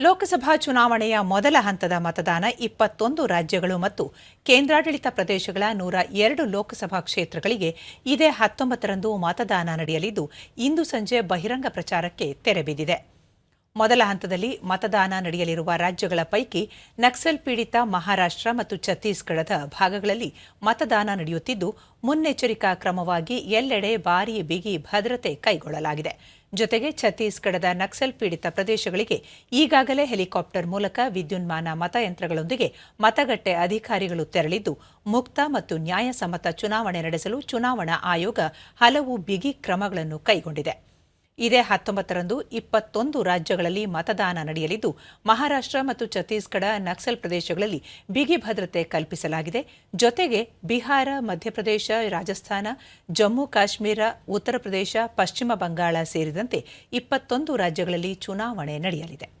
ಲೋಕಸಭಾ ಚುನಾವಣೆಯ ಮೊದಲ ಹಂತದ ಮತದಾನ ಇಪ್ಪತ್ತೊಂದು ರಾಜ್ಯಗಳು ಮತ್ತು ಕೇಂದ್ರಾಡಳಿತ ಪ್ರದೇಶಗಳ ನೂರ ಎರಡು ಲೋಕಸಭಾ ಕ್ಷೇತ್ರಗಳಿಗೆ ಇದೇ ಹತ್ತೊಂಬತ್ತರಂದು ಮತದಾನ ನಡೆಯಲಿದ್ದು, ಇಂದು ಸಂಜೆ ಬಹಿರಂಗ ಪ್ರಚಾರಕ್ಕೆ ತೆರೆ ಬಿದ್ದಿದೆ. ಮೊದಲ ಹಂತದಲ್ಲಿ ಮತದಾನ ನಡೆಯಲಿರುವ ರಾಜ್ಯಗಳ ಪೈಕಿ ನಕ್ಸಲ್ ಪೀಡಿತ ಮಹಾರಾಷ್ಟ್ರ ಮತ್ತು ಛತ್ತೀಸ್ಗಢದ ಭಾಗಗಳಲ್ಲಿ ಮತದಾನ ನಡೆಯುತ್ತಿದ್ದು, ಮುನ್ನೆಚ್ಚರಿಕಾ ಕ್ರಮವಾಗಿ ಎಲ್ಲೆಡೆ ಭಾರೀ ಬಿಗಿ ಭದ್ರತೆ ಕೈಗೊಳ್ಳಲಾಗಿದೆ. ಜೊತೆಗೆ ಛತ್ತೀಸ್ಗಢದ ನಕ್ಸಲ್ ಪೀಡಿತ ಪ್ರದೇಶಗಳಿಗೆ ಈಗಾಗಲೇ ಹೆಲಿಕಾಪ್ಟರ್ ಮೂಲಕ ವಿದ್ಯುನ್ಮಾನ ಮತಯಂತ್ರಗಳೊಂದಿಗೆ ಮತಗಟ್ಟೆ ಅಧಿಕಾರಿಗಳು ತೆರಳಿದ್ದು, ಮುಕ್ತ ಮತ್ತು ನ್ಯಾಯಸಮ್ಮತ ಚುನಾವಣೆ ನಡೆಸಲು ಚುನಾವಣಾ ಆಯೋಗ ಹಲವು ಬಿಗಿ ಕ್ರಮಗಳನ್ನು ಕೈಗೊಂಡಿದೆ. ಇದೇ ಹತ್ತೊಂಬತ್ತರಂದು ಇಪ್ಪತ್ತೊಂದು ರಾಜ್ಯಗಳಲ್ಲಿ ಮತದಾನ ನಡೆಯಲಿದ್ದು, ಮಹಾರಾಷ್ಟ್ರ ಮತ್ತು ಛತ್ತೀಸ್ಗಢ ನಕ್ಸಲ್ ಪ್ರದೇಶಗಳಲ್ಲಿ ಬಿಗಿ ಭದ್ರತೆ ಕಲ್ಪಿಸಲಾಗಿದೆ. ಜೊತೆಗೆ ಬಿಹಾರ, ಮಧ್ಯಪ್ರದೇಶ, ರಾಜಸ್ಥಾನ, ಜಮ್ಮು, ಕಾಶ್ಮೀರ, ಉತ್ತರ ಪ್ರದೇಶ, ಪಶ್ಚಿಮ ಬಂಗಾಳ ಸೇರಿದಂತೆ ಇಪ್ಪತ್ತೊಂದು ರಾಜ್ಯಗಳಲ್ಲಿ ಚುನಾವಣೆ ನಡೆಯಲಿದೆ.